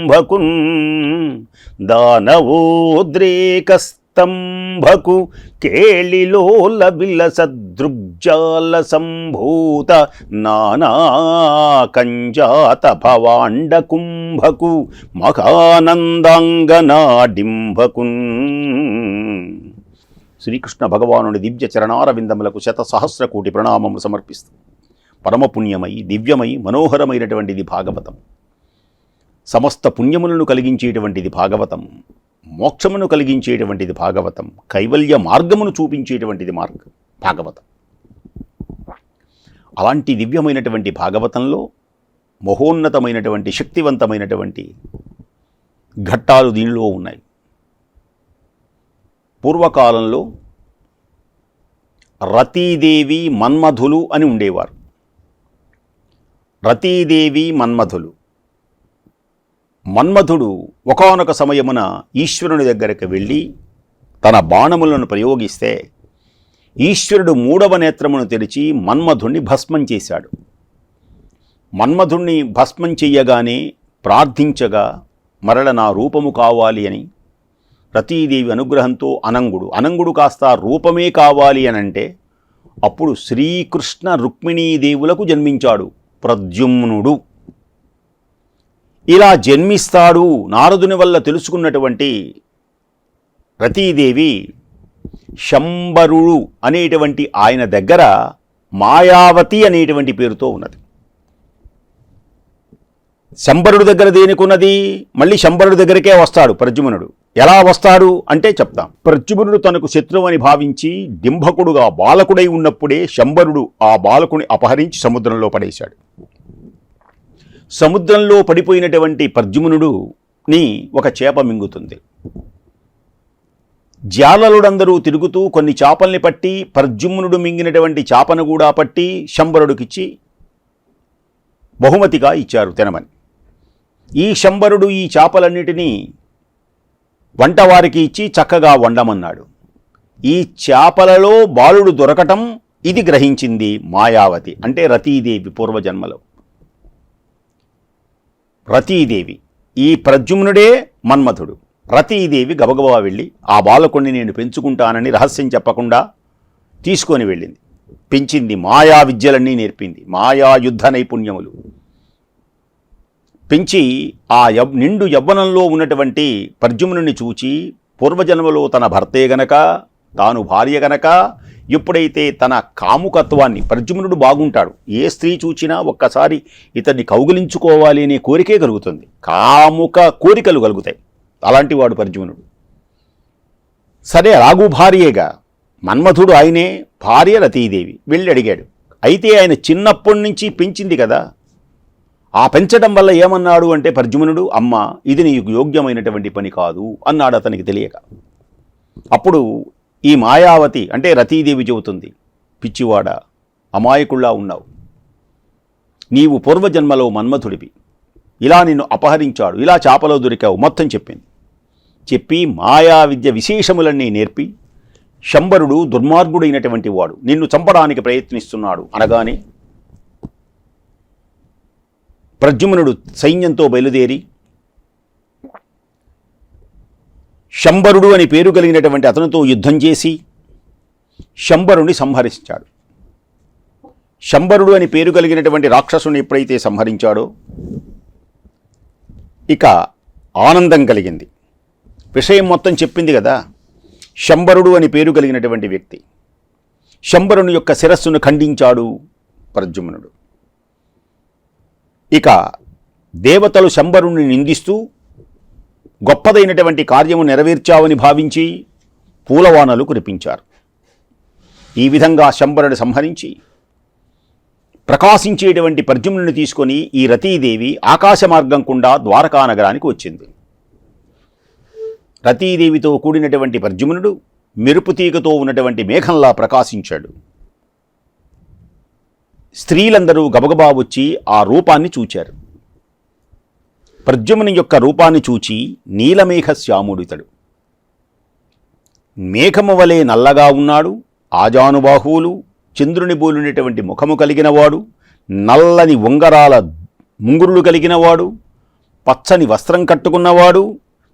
సంరంభకున్ దానవోద్రేకస్తంభకు కేళిలోల బిలసదృగ్జాల సంభూత నానాకంజాత భవాండ కుంభకు మహానందాంగనాడింభకున్. శ్రీకృష్ణ భగవానుడి దివ్య చరణారవిందములకు శత సహస్ర కోటి ప్రణామములు సమర్పిస్తూ పరమపుణ్యమై దివ్యమై మనోహరమైనటువంటిది భాగవతం. సమస్త పుణ్యములను కలిగించేటువంటిది భాగవతం మోక్షమును కలిగించేటువంటిది భాగవతం కైవల్య మార్గమును చూపించేటువంటిది మార్గం భాగవతం. అలాంటి దివ్యమైనటువంటి భాగవతంలో మహోన్నతమైనటువంటి శక్తివంతమైనటువంటి ఘట్టాలు దీనిలో ఉన్నాయి. పూర్వకాలంలో రతీదేవి మన్మధులు అని ఉండేవారు. రతీదేవి మన్మధులు. మన్మధుడు ఒకానొక సమయమున ఈశ్వరుని దగ్గరికి వెళ్ళి తన బాణములను ప్రయోగిస్తే ఈశ్వరుడు మూడవ నేత్రమును తెరిచి మన్మధుణ్ణి భస్మం చేశాడు. మన్మధుణ్ణి భస్మం చెయ్యగానే ప్రార్థించగా మరల నా రూపము కావాలి అని రతీదేవి అనుగ్రహంతో అనంగుడు అనంగుడు కాస్త రూపమే కావాలి అనంటే అప్పుడు శ్రీకృష్ణ రుక్మిణీదేవులకు జన్మించాడు ప్రద్యుమ్నుడు. ఇలా జన్మిస్తాడు నారదుని వల్ల తెలుసుకున్నటువంటి రతీదేవి శంబరుడు అనేటువంటి ఆయన దగ్గర మాయావతి అనేటువంటి పేరుతో ఉన్నది. శంబరుడు దగ్గర దేనికున్నది? మళ్ళీ శంబరుడు దగ్గరికే వస్తాడు ప్రజుమనుడు ఎలా వస్తాడు అంటే చెప్తాం. ప్రజుమనుడు తనకు శత్రువు అని భావించి డింభకుడుగా బాలకుడై ఉన్నప్పుడే శంబరుడు ఆ బాలకుని అపహరించి సముద్రంలో పడేశాడు. సముద్రంలో పడిపోయినటువంటి పర్జుమునుడుని ఒక చేప మింగుతుంది. జాలలుడందరూ తిరుగుతూ కొన్ని చేపల్ని పట్టి పర్జుమునుడు మింగినటువంటి చేపను కూడా పట్టి శంబరుడికిచ్చి బహుమతిగా ఇచ్చారు తినమని. ఈ శంబరుడు ఈ చేపలన్నిటినీ వంటవారికి ఇచ్చి చక్కగా వండమన్నాడు. ఈ చేపలలో బాలుడు దొరకటం ఇది గ్రహించింది మాయావతి అంటే రతీదేవి పూర్వజన్మలో. రతీదేవి. ఈ ప్రద్యుమ్నుడే మన్మథుడు రతీదేవి గబగబా వెళ్ళి ఆ బాలకుణ్ణి నేను పెంచుకుంటానని రహస్యం చెప్పకుండా తీసుకొని వెళ్ళింది. పెంచింది మాయా విద్యలన్నీ నేర్పింది. మాయా యుద్ధ నైపుణ్యములు. పెంచి ఆ యవ్ నిండు యవ్వనంలో ఉన్నటువంటి పర్జుముని చూచి పూర్వజన్మలో తన భర్తే గనక తాను భార్య గనక ఎప్పుడైతే తన కాముకత్వాన్ని ప్రద్యుమ్నుడు బాగుంటాడు ఏ స్త్రీ చూచినా ఒక్కసారి ఇతన్ని కౌగిలించుకోవాలి అనే కోరికే కలుగుతుంది. కాముక కోరికలు కలుగుతాయి. అలాంటి వాడు ప్రద్యుమ్నుడు. సరే రాఘు భార్యేగా మన్మథుడు ఆయనే భార్య రతీదేవి వెళ్ళి అడిగాడు. అయితే ఆయన చిన్నప్పటి నుంచి పెంచింది కదా. ఆ పెంచడం వల్ల ఏమన్నాడు అంటే పర్జుమనుడు అమ్మ ఇది నీకు యోగ్యమైనటువంటి పని కాదు అన్నాడు అతనికి తెలియక. అప్పుడు ఈ మాయావతి అంటే రతీదేవి చెబుతుంది పిచ్చివాడ అమాయకుల్లా ఉన్నావు. నీవు పూర్వజన్మలో మన్మథుడివి ఇలా నిన్ను అపహరించాడు ఇలా చాపలో దొరికావు మొత్తం చెప్పింది. చెప్పి మాయా విద్య విశేషములన్నీ నేర్పి శంబరుడు దుర్మార్గుడైనటువంటి వాడు నిన్ను చంపడానికి ప్రయత్నిస్తున్నాడు అనగానే ప్రద్యుమ్నుడు సైన్యంతో బయలుదేరి శంబరుడు అని పేరు కలిగినటువంటి అతనితో యుద్ధం చేసి శంబరుని సంహరించాడు శంబరుడు అని పేరు కలిగినటువంటి రాక్షసుని ఎప్పుడైతే సంహరించాడో ఇక ఆనందం కలిగింది. విషయం మొత్తం చెప్పింది కదా శంబరుడు అని పేరు కలిగినటువంటి వ్యక్తి. శంబరుని యొక్క శిరస్సును ఖండించాడు ప్రద్యుమ్నుడు ఇక దేవతలు శంబరుణ్ణి నిందిస్తూ గొప్పదైనటువంటి కార్యము నెరవేర్చావని భావించి పూలవానలు కురిపించారు. ఈ విధంగా శంబరుడు సంహరించి ప్రకాశించేటువంటి పర్జుముని తీసుకొని ఈ రతీదేవి ఆకాశ మార్గం గుండా ద్వారకా నగరానికి వచ్చింది. రతీదేవితో కూడినటువంటి ప్రద్యుమ్నుడు మెరుపు తీగతో ఉన్నటువంటి మేఘంలా ప్రకాశించాడు. స్త్రీలందరూ గబగబా వచ్చి ఆ రూపాన్ని చూచారు. ప్రద్యుమ్ని యొక్క రూపాన్ని చూచి నీలమేఘ శ్యాముడితడు మేఘము వలె నల్లగా ఉన్నాడు ఆజానుబాహువులు చంద్రుని బోలినటువంటి ముఖము కలిగినవాడు నల్లని ఉంగరాల ముంగురులు కలిగినవాడు పచ్చని వస్త్రం కట్టుకున్నవాడు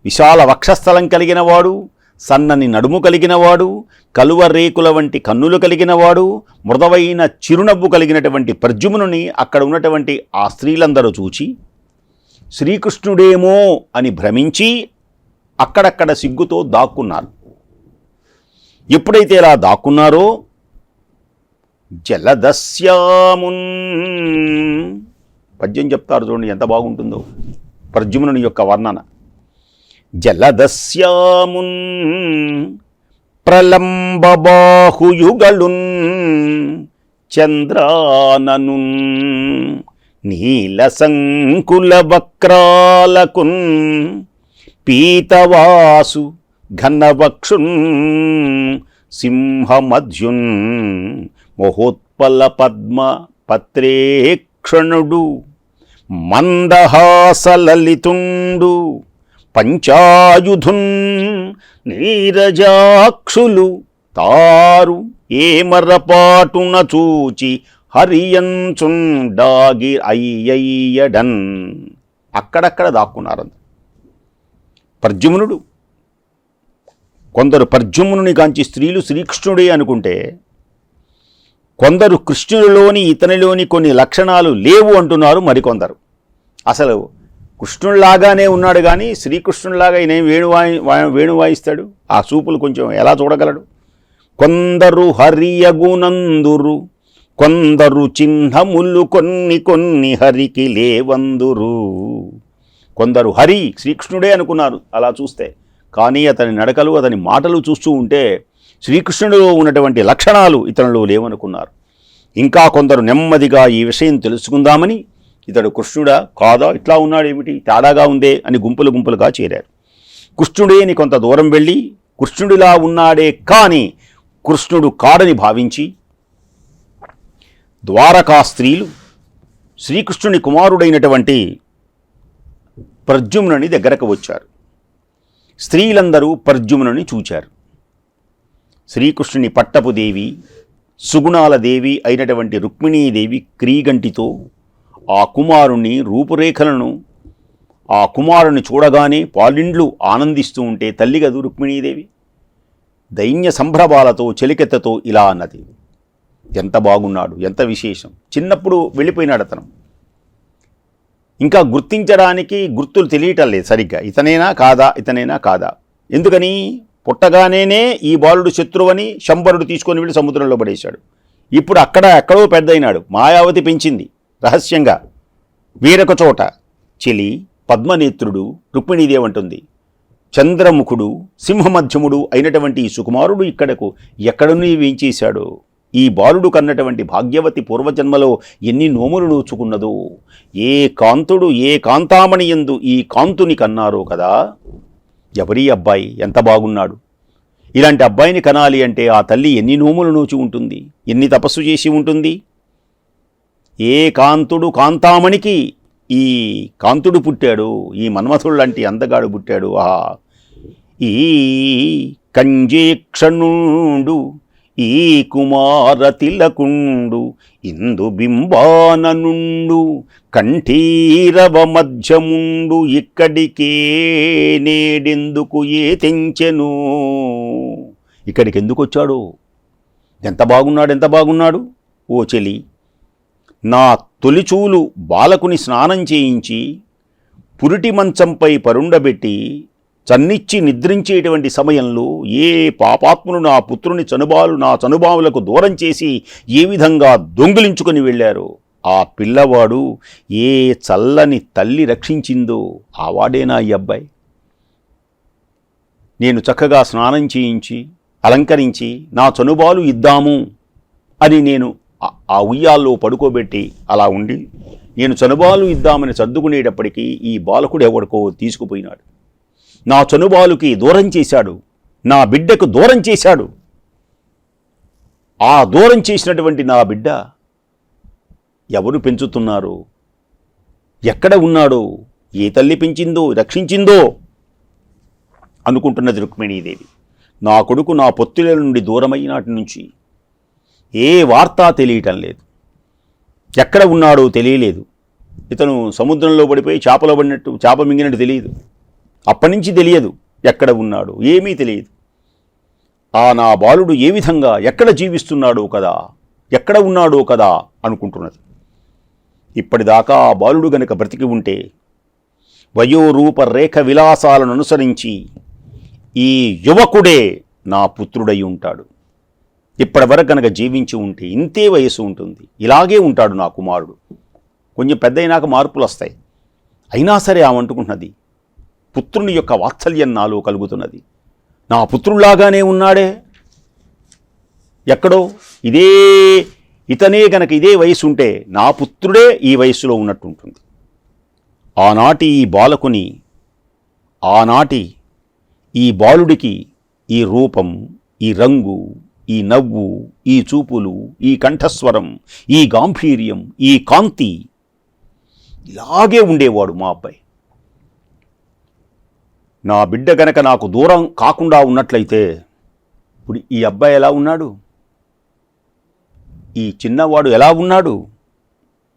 విశాల వక్షస్థలం కలిగినవాడు సన్నని నడుము కలిగినవాడు కలువ రేకుల వంటి కన్నులు కలిగినవాడు మృదవైన చిరునవ్వు కలిగినటువంటి ప్రద్యుమ్నుని అక్కడ ఉన్నటువంటి ఆ స్త్రీలందరూ చూచి శ్రీకృష్ణుడేమో అని భ్రమించి అక్కడక్కడ సిగ్గుతో దాక్కున్నారు. ఎప్పుడైతే ఇలా దాక్కున్నారో? జలదస్యామున్. పద్యం చెప్తారు చూడండి ఎంత బాగుంటుందో. ప్రద్యుమ్నుని యొక్క వర్ణన. జలదస్యామున్. ప్రలంబబాహుయుగళున్. చంద్రాననున్. నీల సంకుల వక్రాలకున్ పీతవాసు ఘనవక్షున్ సింహమధ్యున్ మహోత్పల పద్మ పత్రేక్షణుడు మందహాసలలితుండు పంచాయుధున్ నీరజాక్షులు తారు ఏమరపాటున చూచి హరియంచుండాగి అయ్యయ్యడన్ అక్కడక్కడ దాక్కున్నారు పర్జుమునుడు కొందరు పర్జుమునుని కాంచి స్త్రీలు శ్రీకృష్ణుడే అనుకుంటే కొందరు కృష్ణుడిలోని ఇతనిలోని కొన్ని లక్షణాలు లేవు అంటున్నారు మరికొందరు. అసలు కృష్ణుడిలాగానే ఉన్నాడు కానీ శ్రీకృష్ణుడిలాగా ఈయన వేణువాయి వేణువాయిస్తాడు ఆ చూపులు కొంచెం ఎలా చూడగలడు? కొందరు హరియగునందురు. కొందరు చిహ్నములు కొన్ని కొన్ని హరికి లేవందురు. కొందరు హరి శ్రీకృష్ణుడే అనుకున్నారు అలా చూస్తే. కానీ అతని నడకలు అతని మాటలు చూస్తూ ఉంటే శ్రీకృష్ణుడిలో ఉన్నటువంటి లక్షణాలు ఇతనిలో లేవనుకున్నారు. ఇంకా కొందరు నెమ్మదిగా ఈ విషయం తెలుసుకుందామని ఇతడు కృష్ణుడా కాదా ఇట్లా ఉన్నాడేమిటి తేడాగా ఉందే అని గుంపులు గుంపులుగా చేరారు. కృష్ణుడేని కొంత దూరం వెళ్ళి కృష్ణుడిలా ఉన్నాడే కానీ కృష్ణుడు కాడని భావించి ద్వారకా స్త్రీలు శ్రీకృష్ణుని కుమారుడైనటువంటి ప్రద్యుమ్నుని దగ్గరకు వచ్చారు. స్త్రీలందరూ ప్రద్యుమ్నుని చూచారు. శ్రీకృష్ణుని పట్టపుదేవి సుగుణాల దేవి అయినటువంటి రుక్మిణీదేవి క్రీగంటితో ఆ కుమారుణ్ణి రూపురేఖలను ఆ కుమారుని చూడగానే పాలిండ్లు ఆనందిస్తూ ఉంటే తల్లి గదు రుక్మిణీదేవి. దైన్య సంభ్రమాలతో చెలికెత్తతో ఇలా అన్నది. ఎంత బాగున్నాడు ఎంత విశేషం. చిన్నప్పుడు వెళ్ళిపోయినాడు అతను. ఇంకా గుర్తించడానికి గుర్తులు తెలియటం లేదు సరిగ్గా. ఇతనేనా కాదా ఇతనేనా కాదా? ఎందుకని? పుట్టగానేనే ఈ బాలుడు శత్రువని శంబరుడు తీసుకొని వెళ్ళి సముద్రంలో పడేశాడు. ఇప్పుడు అక్కడ ఎక్కడో పెద్దయినాడు. మాయావతి పెంచింది. రహస్యంగా. వేరొక చోట. చెలి పద్మనేత్రుడు రుక్మిణీదేవి అంటుంది. చంద్రముఖుడు సింహమధ్యముడు అయినటువంటి ఈ సుకుమారుడు ఇక్కడకు ఎక్కడని వేయించేశాడు ఈ బాలుడు కన్నటువంటి భాగ్యవతి పూర్వజన్మలో ఎన్ని నోములు నూచుకున్నదో. ఏ కాంతుడు ఏ కాంతామణి ఎందు ఈ కాంతుని కన్నారో కదా. ఎవరి అబ్బాయి? ఎంత బాగున్నాడు. ఇలాంటి అబ్బాయిని కనాలి అంటే ఆ తల్లి ఎన్ని నోములు నూచి ఉంటుంది? ఎన్ని తపస్సు చేసి ఉంటుంది? ఏ కాంతుడు కాంతామణికి ఈ కాంతుడు పుట్టాడు? ఈ మన్మథుడు లాంటి అందగాడు పుట్టాడు. ఆహా. ఈ కంజేక్షణుడు ఈ కుమార తిలకుండు ఇందు బింబాననుండు కంఠీరవ మధ్యముండు ఇక్కడికే నేడెందుకు ఏ తెంచెను ఇక్కడికి ఎందుకు వచ్చాడు? ఎంత బాగున్నాడు ఎంత బాగున్నాడు? ఓ చెలి నా తొలిచూలు బాలకుని స్నానం చేయించి పురిటి మంచంపై పరుండబెట్టి చన్నిచ్చి నిద్రించేటువంటి సమయంలో ఏ పాపాత్ములు నా పుత్రుని చనుబాలు నా చనుబావులకు దూరం చేసి ఏ విధంగా దొంగిలించుకొని వెళ్ళారో ఆ పిల్లవాడు ఏ చల్లని తల్లి రక్షించిందో ఆవాడేనా ఈ అబ్బాయి? నేను చక్కగా స్నానం చేయించి అలంకరించి నా చనుబాలు ఇద్దాము అని నేను ఆ- ఆ ఉయ్యాల్లో పడుకోబెట్టి అలా ఉండి నేను చనుబాలు ఇద్దామని సర్దుకునేటప్పటికీ ఈ బాలకుడు ఎవడికో తీసుకుపోయినాడు. నా చనుబాలుకి దూరం చేశాడు. నా బిడ్డకు దూరం చేశాడు. ఆ దూరం చేసినటువంటి నా బిడ్డ ఎవరు పెంచుతున్నారు? ఎక్కడ ఉన్నాడో? ఏ తల్లి పెంచిందో? రక్షించిందో? అనుకుంటున్నది రుక్మిణీదేవి. నా కొడుకు నా పొత్తుల నుండి దూరమైనాటి నుంచి ఏ వార్త తెలియటం లేదు. ఎక్కడ ఉన్నాడో తెలియలేదు. ఇతను సముద్రంలో పడిపోయి చేపలో పడినట్టు చేప మింగినట్టు తెలియదు. అప్పటి నుంచి తెలియదు ఎక్కడ ఉన్నాడు ఏమీ తెలియదు. ఆ నా బాలుడు ఏ విధంగా ఎక్కడ జీవిస్తున్నాడో కదా ఎక్కడ ఉన్నాడో కదా అనుకుంటున్నది. ఇప్పటిదాకా ఆ బాలుడు గనక బ్రతికి ఉంటే వయోరూప రేఖ విలాసాలను అనుసరించి ఈ యువకుడే నా పుత్రుడై ఉంటాడు. ఇప్పటివరకు గనక జీవించి ఉంటే ఇంతే వయసు ఉంటుంది. ఇలాగే ఉంటాడు నా కుమారుడు. కొంచెం పెద్ద అయినాక మార్పులు వస్తాయి అయినా సరే ఆమె అంటుకుంటున్నది పుత్రుని యొక్క వాత్సల్యం నాలో కలుగుతున్నది. నా పుత్రుల్లాగానే ఉన్నాడే. ఎక్కడో? ఇదే ఇతనే గనక ఇదే వయసు ఉంటే నా పుత్రుడే ఈ వయస్సులో ఉన్నట్టు ఉంటుంది ఆనాటి ఈ బాలకుని ఆనాటి ఈ బాలుడికి ఈ రూపం ఈ రంగు ఈ నవ్వు ఈ చూపులు ఈ కంఠస్వరం ఈ గాంభీర్యం ఈ కాంతి ఇలాగే ఉండేవాడు మా అబ్బాయి. నా బిడ్డ గనక నాకు దూరం కాకుండా ఉన్నట్లయితే ఇప్పుడు ఈ అబ్బాయి ఎలా ఉన్నాడు? ఈ చిన్నవాడు ఎలా ఉన్నాడు?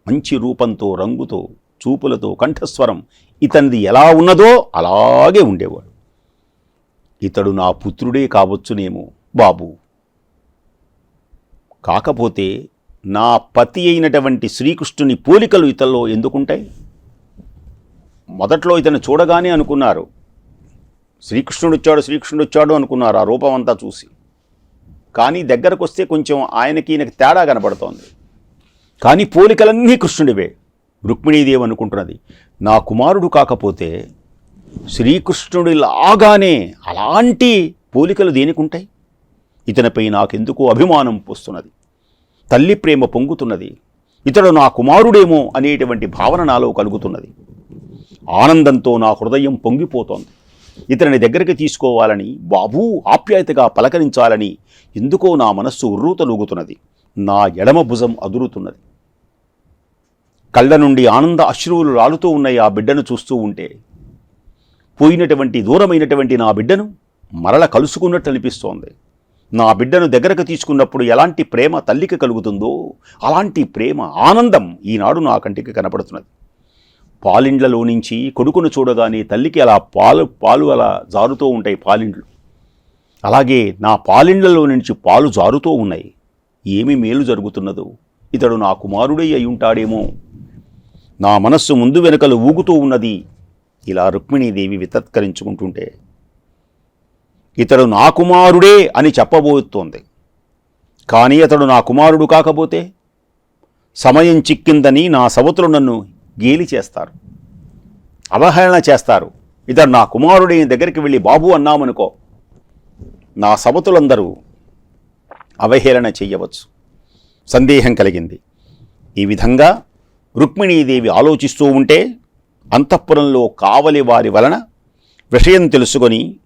మంచి రూపంతో రంగుతో చూపులతో కంఠస్వరం ఇతనిది ఎలా ఉన్నదో అలాగే ఉండేవాడు. ఇతడు నా పుత్రుడే కావచ్చునేమో బాబు. కాకపోతే నా పతి అయినటువంటి శ్రీకృష్ణుని పోలికలు ఇతల్లో ఎందుకుంటాయి? మొదట్లో ఇతను చూడగానే అనుకున్నారు శ్రీకృష్ణుడు వచ్చాడు శ్రీకృష్ణుడు వచ్చాడు అనుకున్నారు ఆ రూపం అంతా చూసి. కానీ దగ్గరకు వస్తే కొంచెం ఆయనకి ఈయనకి తేడా కనబడుతోంది. కానీ పోలికలన్నీ కృష్ణుడివే. రుక్మిణీదేవి అనుకుంటున్నది నా కుమారుడు కాకపోతే శ్రీకృష్ణుడిలాగానే అలాంటి పోలికలు దేనికుంటాయి? ఇతనిపై నాకెందుకు అభిమానం పోస్తున్నది. తల్లి ప్రేమ పొంగుతున్నది. ఇతడు నా కుమారుడేమో అనేటువంటి భావన నాలో కలుగుతున్నది. ఆనందంతో నా హృదయం పొంగిపోతోంది. ఇతని దగ్గరికి తీసుకోవాలని బాబూ ఆప్యాయతగా పలకరించాలని ఎందుకో నా మనస్సు ఉర్రూతలూగుతున్నది నా ఎడమ భుజం అదురుతున్నది. కళ్ళ నుండి ఆనంద అశ్రువులు రాలుతూ ఉన్నాయి ఆ బిడ్డను చూస్తూ ఉంటే. పోయినటువంటి దూరమైనటువంటి నా బిడ్డను మరల కలుసుకున్నట్టు అనిపిస్తోంది. నా బిడ్డను దగ్గరకు తీసుకున్నప్పుడు ఎలాంటి ప్రేమ తల్లికి కలుగుతుందో అలాంటి ప్రేమ ఆనందం ఈనాడు నా కంటికి కనపడుతున్నది. పాలిండ్లలో నుంచి కొడుకును చూడగానే తల్లికి అలా పాలు పాలు అలా జారుతూ ఉంటాయి పాలిండ్లు. అలాగే నా పాలిండ్లలో నుంచి పాలు జారుతూ ఉన్నాయి. ఏమి మేలు జరుగుతున్నదో? ఇతడు నా కుమారుడై అయి ఉంటాడేమో. నా మనస్సు ముందు వెనుకలు ఊగుతూ ఉన్నది. ఇలా రుక్మిణీదేవి వితత్కరించుకుంటుంటే ఇతడు నా కుమారుడే అని చెప్పబోతోంది. కానీ అతడు నా కుమారుడు కాకపోతే సమయం చిక్కిందని నా సవతులు నన్ను గేలి చేస్తారు. అవహేళన చేస్తారు. ఇతడు నా కుమారుడి దగ్గరికి వెళ్ళి బాబు అన్నామనుకో నా సవతులందరూ అవహేళన చెయ్యవచ్చు సందేహం కలిగింది. ఈ విధంగా రుక్మిణీదేవి ఆలోచిస్తూ ఉంటే అంతఃపురంలో కావలి వారి వలన విషయం తెలుసుకొని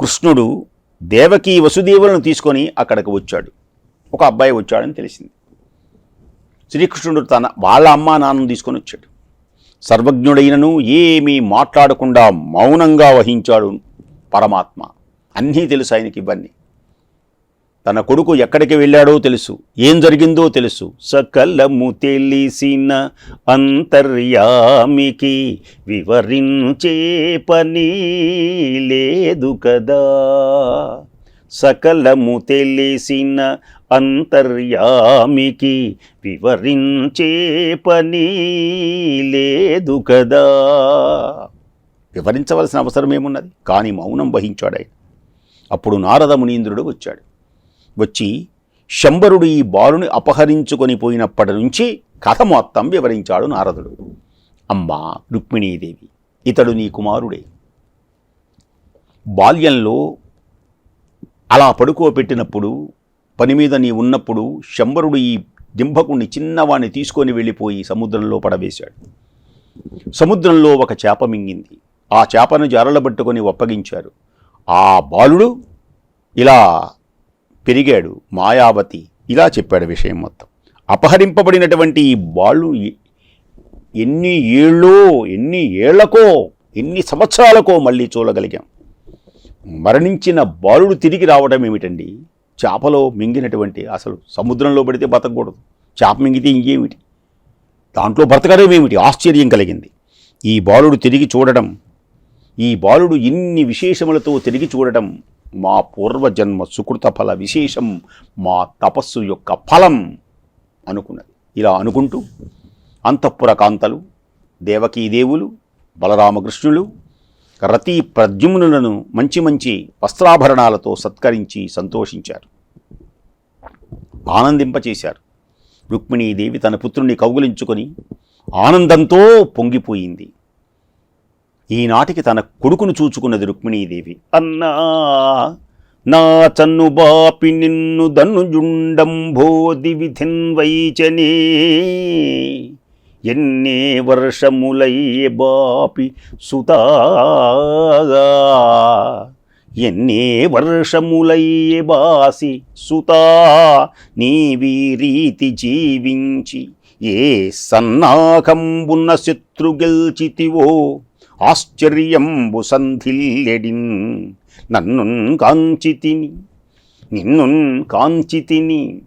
కృష్ణుడు దేవకీ వసుదేవులను తీసుకొని అక్కడికి వచ్చాడు. ఒక అబ్బాయి వచ్చాడని తెలిసింది. శ్రీకృష్ణుడు తన వాళ్ళ అమ్మా నాన్నను తీసుకొని వచ్చాడు. సర్వజ్ఞుడైనను ఏమీ మాట్లాడకుండా మౌనంగా వహించాడు పరమాత్మ. అన్నీ తెలుసు ఆయనకి ఇవన్నీ. తన కొడుకు ఎక్కడికి వెళ్ళాడో తెలుసు. ఏం జరిగిందో తెలుసు. సకలము తెలిసిన అంతర్యామికి వివరించే పని లేదు కదా. సకలము తెలిసిన అంతర్యామికి వివరించే పని లేదు కదా. వివరించవలసిన అవసరం ఏమున్నది? కానీ మౌనం వహించాడు ఆయన. అప్పుడు నారద మునీంద్రుడు వచ్చాడు. వచ్చి శంబరుడు ఈ బాలుని అపహరించుకొని పోయినప్పటి నుంచి కథ మొత్తం వివరించాడు నారదుడు. అమ్మా రుక్మిణీదేవి ఇతడు నీ కుమారుడే. బాల్యంలో అలా పడుకోబెట్టినప్పుడు పని మీద నీ ఉన్నప్పుడు శంబరుడు ఈ దింభకుణ్ణి చిన్నవాణ్ణి తీసుకొని వెళ్ళిపోయి సముద్రంలో పడవేశాడు. సముద్రంలో ఒక చేప మింగింది. ఆ చేపను జారలబట్టుకొని ఒప్పగించారు. ఆ బాలుడు ఇలా పెరిగాడు. మాయావతి ఇలా చెప్పాడు విషయం మొత్తం. అపహరింపబడినటువంటి ఈ బాలు ఎన్ని ఏళ్ళో ఎన్ని ఏళ్ళకో ఎన్ని సంవత్సరాలకో మళ్ళీ చూడగలిగాం. మరణించిన బాలుడు తిరిగి రావడం ఏమిటండి? చేపలో మింగినటువంటి అసలు సముద్రంలో పడితే బతకూడదు చేప మింగితే ఇంకేమిటి? దాంట్లో బ్రతకడం ఏమిటి? ఆశ్చర్యం కలిగింది. ఈ బాలుడు తిరిగి చూడడం ఈ బాలుడు ఇన్ని విశేషములతో తిరిగి చూడడం మా పూర్వజన్మ సుకృత ఫల విశేషం మా తపస్సు యొక్క ఫలం అనుకున్నది. ఇలా అనుకుంటూ అంతఃపుర కాంతలు దేవకీదేవులు బలరామకృష్ణులు రతి ప్రద్యుమ్నులను మంచి మంచి వస్త్రాభరణాలతో సత్కరించి సంతోషించారు. ఆనందింపచేశారు. రుక్మిణీదేవి తన పుత్రుణ్ణి కౌగులించుకొని ఆనందంతో పొంగిపోయింది. ఈనాటికి తన కొడుకును చూచుకున్నది రుక్మిణీదేవి. అన్నా నా చన్ను బాపి నిన్ను దన్నుజుండంబోది విధిన్ వైచనే ఎన్నే వర్షములయ్యే బాపి సుతా ఎన్నే వర్షములయ్యే బాసి సుతా? నీవి రీతి జీవించి ఏ సన్నాకంబున్న శత్రు గెల్చితివో? ఆశ్చర్యంబు సంధిల్లెడిన్ నన్నున్ కాంచితిని నిన్నున్ కాంచితిని.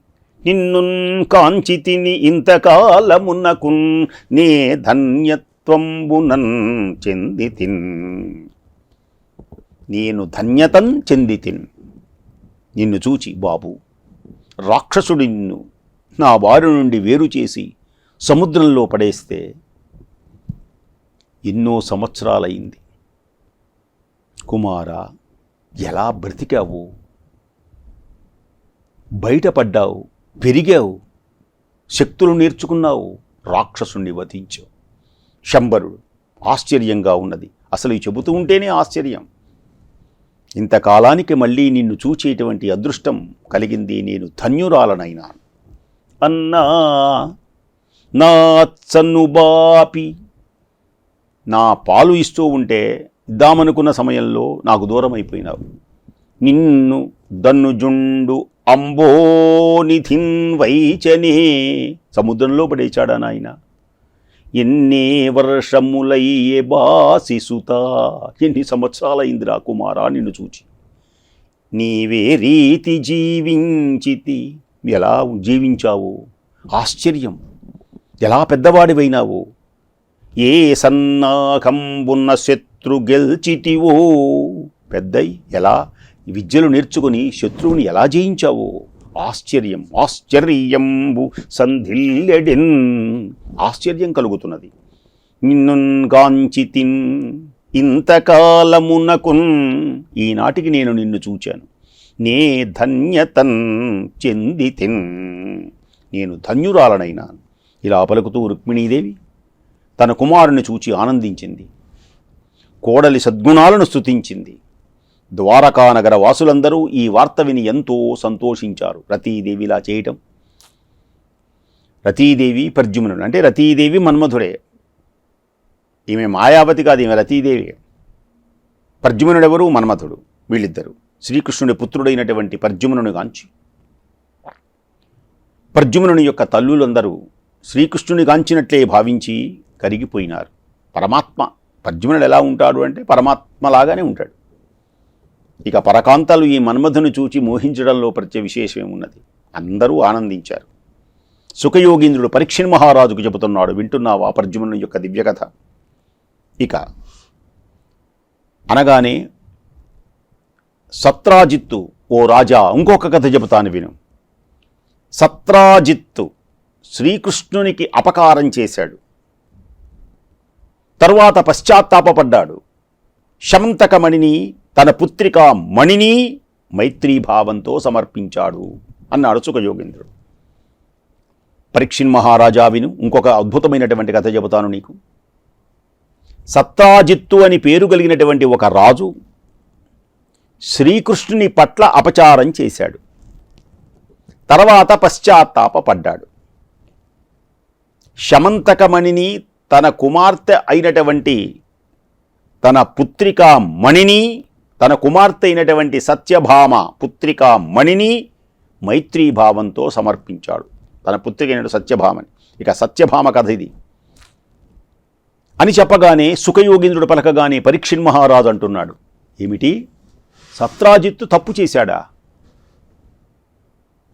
నిన్నున్ కాంచితిని ఇంతకాలమునకున్ నే ధన్యత్వంబునన్ చెందితిన్. నేను ధన్యతన్ చెందితిన్. నిన్ను చూచి బాబు రాక్షసుడి నిన్ను నా వారి నుండి వేరు చేసి సముద్రంలో పడేస్తే ఎన్నో సంవత్సరాలైంది కుమారా ఎలా బ్రతికావు? బయటపడ్డావు? పెరిగావు. శక్తులు నేర్చుకున్నావు. రాక్షసుణ్ణి వధించావు. శంబరుడు ఆశ్చర్యంగా ఉన్నది. అసలు ఈ చెబుతూ ఉంటేనే ఆశ్చర్యం. ఇంతకాలానికి మళ్ళీ నిన్ను చూచేటువంటి అదృష్టం కలిగింది నేను ధన్యురాలనైనా. అన్నా నా బాపి. నా పాలు ఇస్తూ ఉంటే ఇద్దామనుకున్న సమయంలో నాకు దూరం అయిపోయినావు నిన్ను దన్నుజుండు అంబోనిధిన్ వైచనే. సముద్రంలో పడేచాడా నాయన? ఎన్నే వర్షములయ్యే బాసి ఎన్ని సంవత్సరాలైంది రా కుమారా నిన్ను చూచి. నీవే రీతి జీవించితి. ఎలా జీవించావు? ఆశ్చర్యం. ఎలా పెద్దవాడివైనావు? ఏ సన్నాకంబున్న శత్రు గెల్చితివో పెద్దయ్ ఎలా? విద్యలు నేర్చుకుని శత్రువుని ఎలా జయించావో? ఆశ్చర్యం ఆశ్చర్యంబు సంధిల్లెడెన్. ఆశ్చర్యం కలుగుతున్నది. నిన్నున్ గాంచితిన్ ఇంతకాలమునకున్. ఈనాటికి నేను నిన్ను చూచాను. నే ధన్యతన్ చెందితిన్. నేను ధన్యురాలనైనా ఇలా పలుకుతూ రుక్మిణీదేవి తన కుమారుని చూచి ఆనందించింది. కోడలి సద్గుణాలను ద్వారకా ద్వారకానగర వాసులందరూ ఈ వార్త విని ఎంతో సంతోషించారు. రతీదేవి ఇలా చేయటం. రతీదేవి పర్జుమ్నుడు అంటే రతీదేవి మన్మధుడే. ఈమె మాయావతి కాదు ఈమె రతీదేవి. పర్జుమ్నుడెవరు మన్మథుడు వీళ్ళిద్దరు. శ్రీకృష్ణుడి పుత్రుడైనటువంటి పర్జుమ్నుని గాంచి. పర్జుమ్నుని యొక్క తల్లులందరూ శ్రీకృష్ణుని గాంచినట్లే భావించి కరిగిపోయినారు. పరమాత్మ. పర్జుమ్నుడు ఎలా ఉంటాడు అంటే పరమాత్మలాగానే ఉంటాడు. ఇక పరకాంతలు ఈ మన్మధును చూచి మోహించడంలో ప్రత్యే విశేషం ఉన్నది అందరూ ఆనందించారు. సుఖయోగీంద్రుడు పరీక్షణ్ మహారాజుకు చెబుతున్నాడు వింటున్నావా పర్జుమ్నుని యొక్క దివ్యకథ? ఇక అనగానే సత్రాజిత్తు ఓ రాజా ఇంకొక కథ చెబుతాను విను. సత్రాజిత్తు శ్రీకృష్ణునికి అపకారం చేశాడు. తరువాత పశ్చాత్తాపపడ్డాడు. శమంతకమణిని తన పుత్రిక మణిని మైత్రీభావంతో సమర్పించాడు అన్నాడు సుఖయోగేంద్రుడు. పరీక్షిన్ మహారాజా విను ఇంకొక అద్భుతమైనటువంటి కథ చెబుతాను నీకు. సత్తాజిత్తు అని పేరు కలిగినటువంటి ఒక రాజు శ్రీకృష్ణుని పట్ల అపచారం చేశాడు. తర్వాత పశ్చాత్తాపపడ్డాడు. శమంతకమణిని తన కుమార్తె అయినటువంటి తన పుత్రిక మణిని తన కుమార్తె అయినటువంటి సత్యభామ పుత్రిక మణిని మైత్రీభావంతో సమర్పించాడు. తన పుత్రిక అయిన సత్యభామని. ఇక సత్యభామ కథ ఇది. అని చెప్పగానే సుఖయోగేంద్రుడు పలకగానే పరీక్షిన్ మహారాజు అంటున్నాడు. ఏమిటి? సత్రాజిత్తు తప్పు చేశాడా?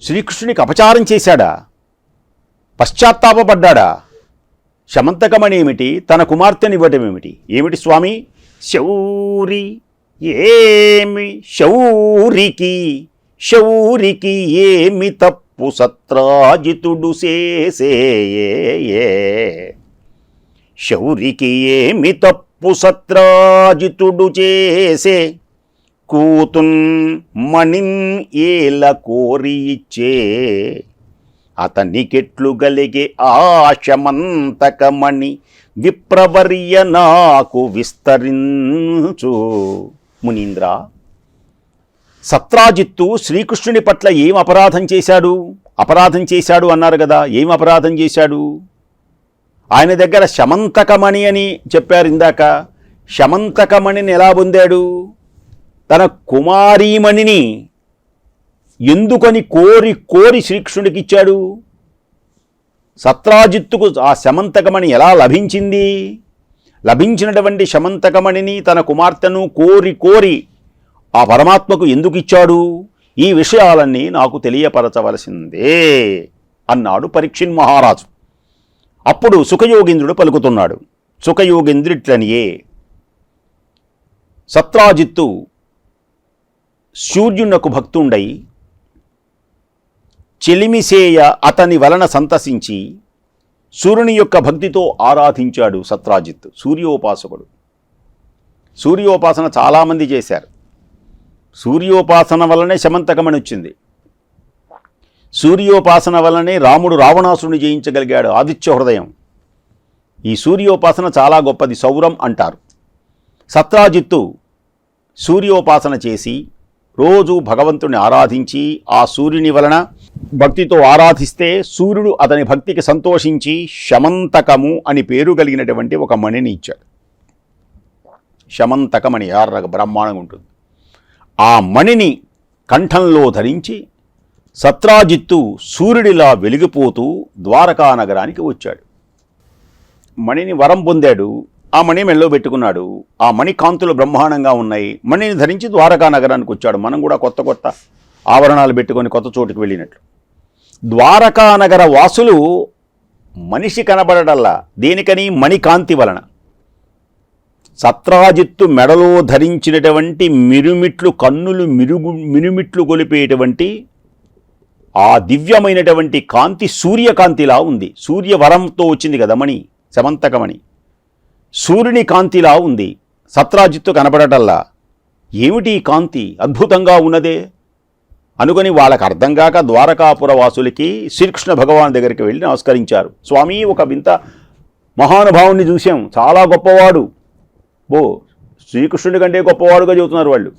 శ్రీకృష్ణునికి అపచారం చేశాడా? పశ్చాత్తాపపడ్డాడా? శమంతకమని ఏమిటి తన కుమార్తెని ఇవ్వటం ఏమిటి ఏమిటి స్వామి? శౌరి ఏమి శౌరికి? శౌరికి ఏమి తప్పు సత్రాజితుడు సేసేయే శౌరికి ఏమి తప్పు సత్రాజితుడు చేసే? కూతున్ మణిన్ ఏల కోరి ఇచ్చే? అతనికెట్లు గలిగే ఆశమంతకమణి విప్రవర్య నాకు విస్తరించు. మునీంద్ర సత్రాజిత్తు శ్రీకృష్ణుని పట్ల ఏం అపరాధం చేశాడు? అపరాధం చేశాడు అన్నారు కదా ఏం అపరాధం చేశాడు? ఆయన దగ్గర శమంతకమణి అని చెప్పారు ఇందాక. శమంతకమణిని ఎలా పొందాడు? తన కుమారీమణిని ఎందుకని కోరి కోరి శ్రీకృష్ణుడికి ఇచ్చాడు సత్రాజిత్తుకు ఆ శమంతకమణి ఎలా లభించింది? లభించినటువంటి శమంతకమణిని తన కుమార్తెను కోరి కోరి ఆ పరమాత్మకు ఎందుకు ఇచ్చాడు ఈ విషయాలన్నీ నాకు తెలియపరచవలసిందే అన్నాడు పరీక్షిన్ మహారాజు. అప్పుడు సుఖయోగేంద్రుడు పలుకుతున్నాడు. సుఖయోగేంద్రుట్లనియే సత్రాజిత్తు సూర్యునకు భక్తుండై చెలిమిసేయ అతని వలన సంతసించి సూర్యుని యొక్క భక్తితో ఆరాధించాడు సత్రాజిత్ సూర్యోపాసకుడు. సూర్యోపాసన చాలామంది చేశారు. సూర్యోపాసన వలనే శమంతకమని వచ్చింది సూర్యోపాసన వలనే రాముడు రావణాసురుని జయించగలిగాడు ఆదిత్య హృదయం. ఈ సూర్యోపాసన చాలా గొప్పది సౌరం అంటారు. సత్రాజిత్తు సూర్యోపాసన చేసి రోజు భగవంతుని ఆరాధించి ఆ సూర్యుని వలన భక్తితో ఆరాధిస్తే సూర్యుడు అతని భక్తికి సంతోషించి శమంతకము అని పేరు కలిగినటువంటి ఒక మణిని ఇచ్చాడు. శమంతకం అని ఎర్రగా బ్రహ్మాండంగా ఉంటుంది. ఆ మణిని కంఠంలో ధరించి సత్రాజిత్తు సూర్యుడిలా వెలిగిపోతూ ద్వారకా నగరానికి వచ్చాడు. మణిని వరం పొందాడు ఆ మణి మెళ్ళో పెట్టుకున్నాడు. ఆ మణి కాంతులు బ్రహ్మాండంగా ఉన్నాయి. మణిని ధరించి ద్వారకా నగరానికి వచ్చాడు. మనం కూడా కొత్త కొత్త ఆవరణాలు పెట్టుకొని కొత్త చోటుకు వెళ్ళినట్లు. ద్వారకా నగర వాసులు మనిషి కనబడడల్లా దేనికని? మణికాంతి వలన. సత్రాజిత్తు మెడలో ధరించినటువంటి మిరుమిట్లు కన్నులు మిరుగు మిరుమిట్లు గొలిపేటువంటి ఆ దివ్యమైనటువంటి కాంతి సూర్యకాంతిలా ఉంది. సూర్యవరంతో వచ్చింది కదా మణి శమంతకమణి సూర్యుని కాంతిలా ఉంది. సత్రాజిత్తు కనబడటల్లా ఏమిటి ఈ కాంతి? అద్భుతంగా ఉన్నదే. అనుకుని వాళ్ళకు అర్థం కాక ద్వారకాపుర వాసులకి శ్రీకృష్ణ భగవాన్ దగ్గరికి వెళ్ళి నమస్కరించారు. స్వామి ఒక వింత మహానుభావుణ్ణి చూసాం చాలా గొప్పవాడు. బో శ్రీకృష్ణుడి కంటే గొప్పవాడుగా చెబుతున్నారు వాళ్ళు.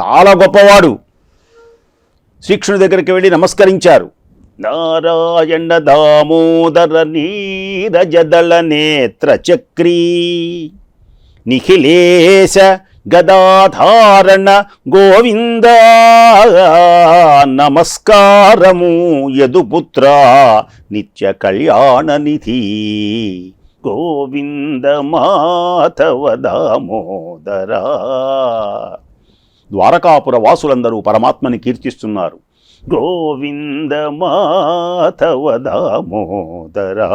చాలా గొప్పవాడు. శ్రీకృష్ణుడి దగ్గరికి వెళ్ళి నమస్కరించారు. నారాయణ దామోదర నీరజదళ నేత్ర చక్రీ నిఖిలేశ గదాధారణ గోవింద నమస్కారము యదుపుత్ర నిత్య కళ్యాణ నిధి. గోవింద మాధవ దామోదరా. ద్వారకాపుర వాసులందరూ పరమాత్మని కీర్తిస్తున్నారు. గోవింద మాధవ దామోదరా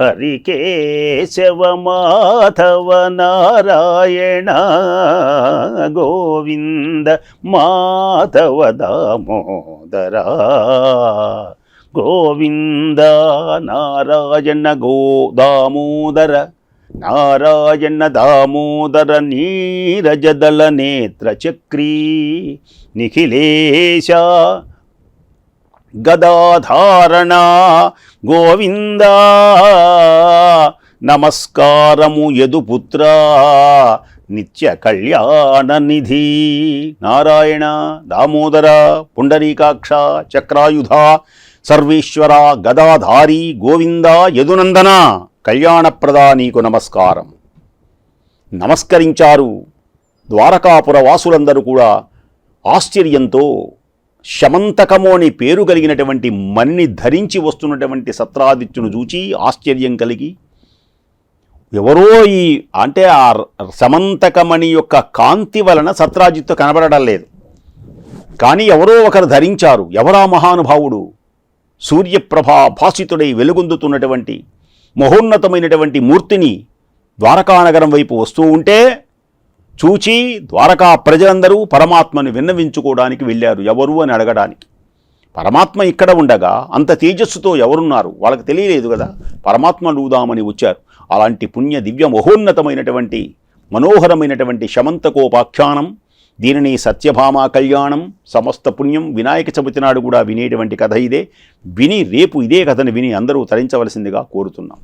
హరికేశవ మాధవ నారాయణ గోవింద మాధవ దామోదర గోవింద నారాయణ గో దామోదర. నారాయణ దామోదర నీరజదళ నేత్ర చక్రీ నిఖిలేశ గదాధారణ గోవింద నమస్కారము యదుపుత్ర నిత్య కళ్యాణ నిధి. నారాయణ దామోదర పుండరీకాక్ష చక్రాయుధ సర్వేశ్వర గదాధారి గోవింద యదునందన. కళ్యాణప్రదా నీకు నమస్కారం. నమస్కరించారు ద్వారకాపుర వాసులందరూ కూడా ఆశ్చర్యంతో శమంతకము అని పేరు కలిగినటువంటి మణిని ధరించి వస్తున్నటువంటి సత్రాదిత్యును చూచి ఆశ్చర్యం కలిగి ఎవరో ఈ అంటే ఆ శమంతకమణి యొక్క కాంతి వలన సత్రాజిత్తు కనబడడం లేదు. కానీ ఎవరో ఒకరు ధరించారు. ఎవరా మహానుభావుడు? సూర్యప్రభా భాసితుడై వెలుగొందుతున్నటువంటి మహోన్నతమైనటువంటి మూర్తిని ద్వారకానగరం వైపు వస్తూ ఉంటే చూచి ద్వారకా ప్రజలందరూ పరమాత్మను విన్నవించుకోవడానికి వెళ్ళారు. ఎవరు అని అడగడానికి. పరమాత్మ ఇక్కడ ఉండగా అంత తేజస్సుతో ఎవరున్నారు? వాళ్ళకి తెలియలేదు కదా. పరమాత్మ లూదామని వచ్చారు. అలాంటి పుణ్య దివ్య మహోన్నతమైనటువంటి మనోహరమైనటువంటి శమంతకోపాఖ్యానం దీనిని సత్యభామ కళ్యాణం సమస్త పుణ్యం వినాయక చవితి నాడు కూడా వినేటువంటి కథ ఇదే. విని రేపు ఇదే కథను విని అందరూ తరించవలసిందిగా కోరుతున్నాం.